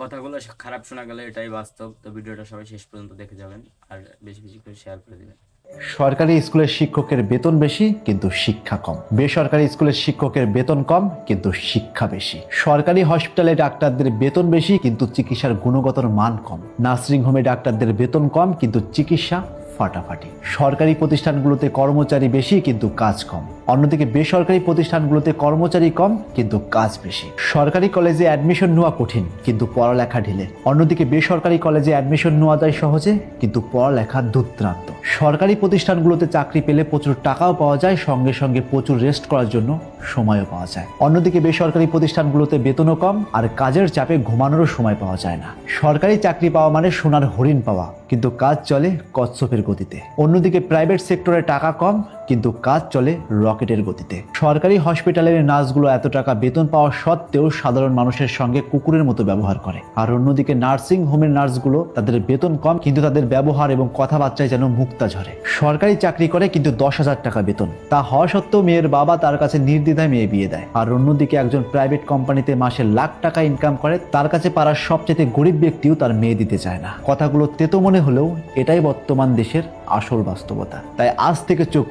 কথাগুলো খারাপ শোনা গেলে এটাই বাস্তব। তো ভিডিওটা সবাই শেষ পর্যন্ত দেখে যাবেন আর বেশি বেশি করে শেয়ার করে দিবেন। সরকারি স্কুলের শিক্ষকের বেতন বেশি, কিন্তু শিক্ষা কম। বেসরকারি স্কুলের শিক্ষকের বেতন কম, কিন্তু শিক্ষা বেশি। সরকারি হসপিটালে ডাক্তারদের বেতন বেশি, কিন্তু চিকিৎসার গুণগত মান কম। নার্সিং হোমে ডাক্তারদের বেতন কম, কিন্তু চিকিৎসা ফাটাফাটি। সরকারি প্রতিষ্ঠানগুলোতে কর্মচারী বেশি, কিন্তু কাজ কম। অন্যদিকে বেসরকারি প্রতিষ্ঠানগুলোতে কর্মচারী কম, কিন্তু কাজ বেশি। সরকারি কলেজে অ্যাডমিশন নেওয়া কঠিন, কিন্তু পড়ালেখা ঢিলে। অন্যদিকে বেসরকারি কলেজে অ্যাডমিশন নেওয়া যায় সহজে, কিন্তু পড়ালেখা দুর্দ্রান্ত সরকারি প্রতিষ্ঠানগুলোতে চাকরি পেলে প্রচুর টাকাও পাওয়া যায়, সঙ্গে সঙ্গে প্রচুর রেস্ট করার জন্য সময়ও পাওয়া যায়। অন্যদিকে বেসরকারি প্রতিষ্ঠানগুলোতে বেতনও কম, আর কাজের চাপে ঘুমানোরও সময় পাওয়া যায় না। সরকারি চাকরি পাওয়া মানে সোনার হরিণ পাওয়া, কিন্তু কাজ চলে কচ্ছপের গতিতে। অন্যদিকে প্রাইভেট সেক্টরে টাকা কম কিন্তু কাজ চলে রকেটের গতিতে। সরকারি হসপিটালের নার্সগুলো এত টাকা বেতন পাওয়া সত্ত্বেও সাধারণ মানুষের সঙ্গে কুকুরের মতো ব্যবহার করে। আর অন্যদিকে নার্সিং হোমের নার্সগুলো তাদের বেতন কম, কিন্তু তাদের ব্যবহার এবং কথাবার্তায় যেন মুক্তা ঝরে। সরকারি চাকরি করে কিন্তু দশ হাজার টাকা বেতন। তা হওয়া সত্ত্বেও মেয়ের বাবা তার কাছে নির্দ্বিধায় মেয়ে বিয়ে দেয়। আর অন্যদিকে একজন প্রাইভেট কোম্পানিতে মাসে লাখ টাকা ইনকাম করে, তার কাছে পাড়ার সবচেয়ে গরিব ব্যক্তিও তার মেয়ে দিতে চায় না। কথাগুলো তেতো মনে হলেও এটাই বর্তমান দেশের আসল বাস্তবতা। তাই আজ থেকে চোখ